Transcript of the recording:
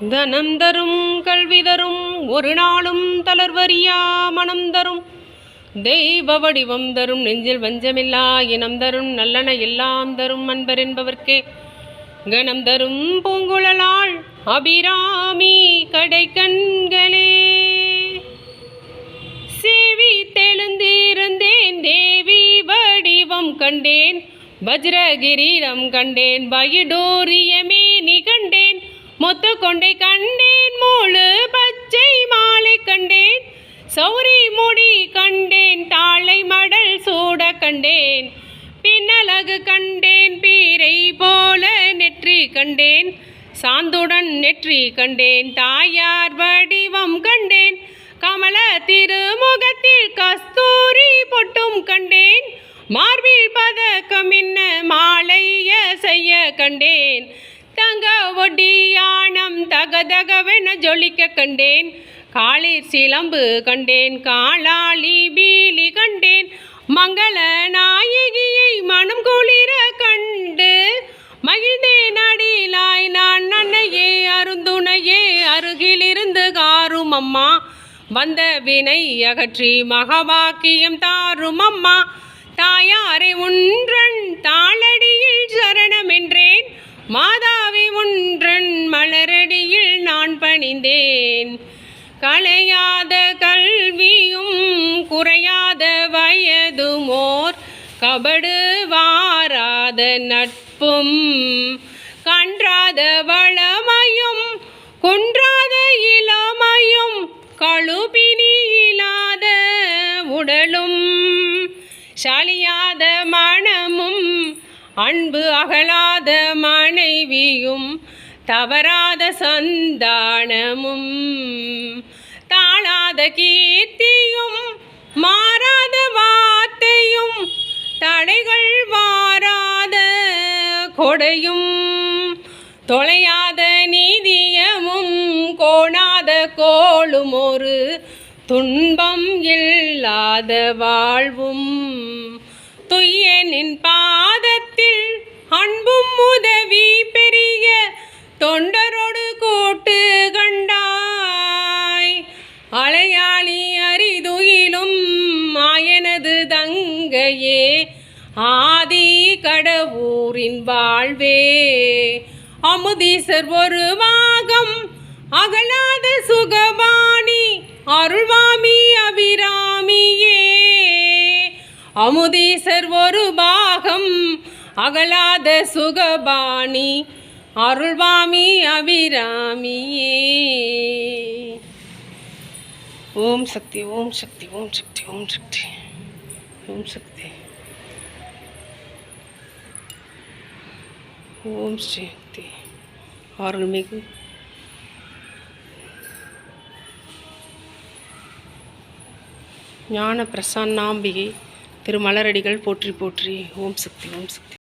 தனம் தரும் கல்வி தரும் ஒரு நாளும் தளர்வறியா மனம் தரும். தெய்வ வடிவம் தரும் நெஞ்சில் வஞ்சமில்லா இனம் தரும் நல்லன எல்லாம் தரும் அன்பர் என்பவர்க்கே. கணம் தரும் பூங்குழலாள் அபிராமி கடை கண்களே சேவி தெழுந்திருந்தேன் தேவி வடிவம் கண்டேன். வஜ்ரகிரீடம் கண்டேன் பயிடோரியமே நிகண்டேன். மொத்த கொண்டை கண்டேன் மூளு பச்சை மாலை கண்டேன். சௌரி முடி கண்டேன் தாளை மடல் சூட கண்டேன். பின்னலகு கண்டேன் பீரை போல நெற்றி கண்டேன். சாந்துடன் நெற்றி கண்டேன் தாயார் வடிவம் கண்டேன். கமல திருமுகத்தில் கஸ்தூரி பொட்டும் கண்டேன். மார்பில் பதக்கம் என்ன மாலைய செய்ய கண்டேன். தங்க தகதகவென ஜொலிக்க கண்டேன். காளிர் சிலம்பு கண்டேன் காளாளி பீலி கண்டேன். மங்கள நாயகியை மனம் குளிர கண்டு மகிழ்ந்தேன். அடிலாய் நான் அன்னையே அருந்துணையே அருகிலிருந்து காரும் அம்மா. வந்த வினை அகற்றி மகவாக்கியம் தாரும் அம்மா. தாயாரை ஒன்றன் தாளடியில் சரணம் என்றேன். பணிந்தேன். களையாத கல்வியும் குறையாத வயதுமோர் கபடு வாராத நட்பும் கன்றாத வளமையும் குன்றாத இளமையும் கழுபினி இல்லாத உடலும் சலியாத மனமும் அன்பு அகலாத மனைவியும் தவறாத சந்தானமும் தாழாத கீர்த்தியும் மாறாத வார்த்தையும் தடைகள் வாராத கொடையும் தொலையாத நீதியமும் கோணாத கோளும் ஒரு துன்பம் இல்லாத வாழ்வும். துய்யனின் பாதத்தில் அன்பும் உதவி அலையாளி அரிதுயிலும் மாயனது தங்கையே. ஆதி கடவுரின் வாழ்வே. அமுதீசர் ஒரு பாகம் அகலாத சுகபாணி அருள்வாமி அபிராமியே. அமுதீசர் ஒரு பாகம் அகலாத சுகபாணி அருள்வாமி அபிராமியே. ஓம் சக்தி ஓம் சக்தி ஓம் சக்தி ஓம் சக்தி. ஓம் சக்தி. ஓம் சக்தி. அருள்மிகு ஞான பிரசன்னாம்பிகை திருமலரடிகள் போற்றி போற்றி. ஓம் சக்தி ஓம் சக்தி.